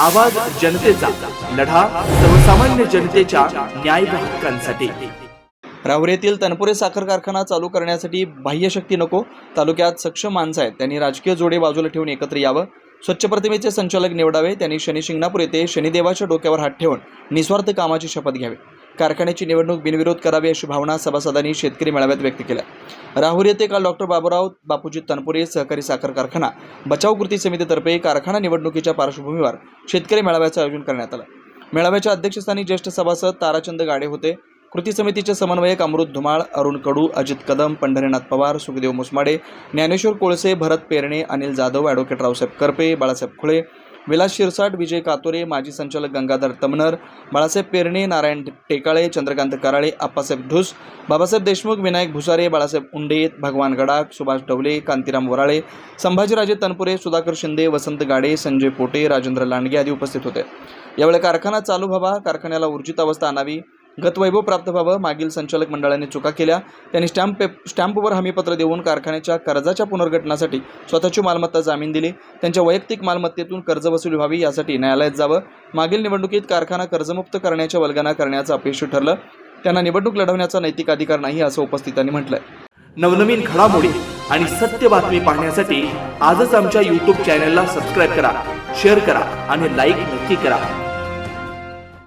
आवाज जनतेचा लढा सर्वसामान्य जनतेच्या न्याय हक्कांसाठी. राहुरी येथील तनपुरे साखर कारखाना चालू करण्यासाठी बाह्यशक्ती नको तालुक्यात सक्षम माणसं आहेत. त्यांनी राजकीय जोडे बाजूला ठेवून एकत्र यावं. स्वच्छ प्रतिमेचे संचालक निवडावे त्यांनी शनी शिंगणापूर येथे शनिदेवाच्या डोक्यावर हात ठेवून निस्वार्थ कामाची शपथ घ्यावी. कारखान्याची निवडणूक बिनविरोध करावी अशी भावना सभासदांनी शेतकरी मेळाव्यात व्यक्त केल्या. राहुरी येथे काल डॉक्टर बाबूराव बापूजी तनपुरे सहकारी साखर कारखाना बचाव कृती समितीतर्फे कारखाना निवडणुकीच्या पार्श्वभूमीवर शेतकरी मेळाव्याचं आयोजन करण्यात आलं. मेळाव्याच्या अध्यक्षस्थानी ज्येष्ठ सभासद ताराचंद गाडे होते. कृती समितीचे समन्वयक अमृत धुमाळ अरुण कडू अजित कदम पंढरीनाथ पवार सुखदेव मुसमाडे ज्ञानेश्वर कोळसे भरत पेरणे अनिल जाधव ॲडव्होकेट रावसाहेब करपे बाळासाहेब खुळे विलास शिरसाट विजय कातोरे माजी संचालक गंगाधर तमनर बाळासाहेब पेरणे नारायण टेकाळे चंद्रकांत कराळे आप्पासाहेब धुस बाबासाहेब देशमुख विनायक भुसारे बाळासाहेब उंडे भगवान गडाख सुभाष डवले कांतीराम वराळे संभाजीराजे तनपुरे सुधाकर शिंदे वसंत गाडे संजय पोटे राजेंद्र लांडगे आदी उपस्थित होते. यावेळी कारखाना चालू व्हावा कारखान्याला ऊर्जित अवस्था आणावी गतवैभव प्राप्त व्हावं मागील संचालक मंडळाने चुका केल्या. त्यांनी स्टॅम्प पे स्टॅम्पवर हमीपत्र देऊन कारखान्याच्या कर्जाच्या पुनर्गठनासाठी स्वतःची मालमत्ता जामीन दिली. त्यांच्या वैयक्तिक मालमत्तेतून कर्ज वसुली व्हावी यासाठी न्यायालयात जावं. मागील निवडणुकीत कारखाना कर्जमुक्त करण्याच्या वल्गना करण्याचं अपयशी ठरलं. त्यांना निवडणूक लढवण्याचा नैतिक अधिकार नाही असं उपस्थितांनी म्हटलंय. नवनवीन घडामोडी आणि सत्य बातमी पाहण्यासाठी आजच आमच्या यूट्यूब चॅनलला सबस्क्राईब करा शेअर करा आणि लाईक नक्की करा.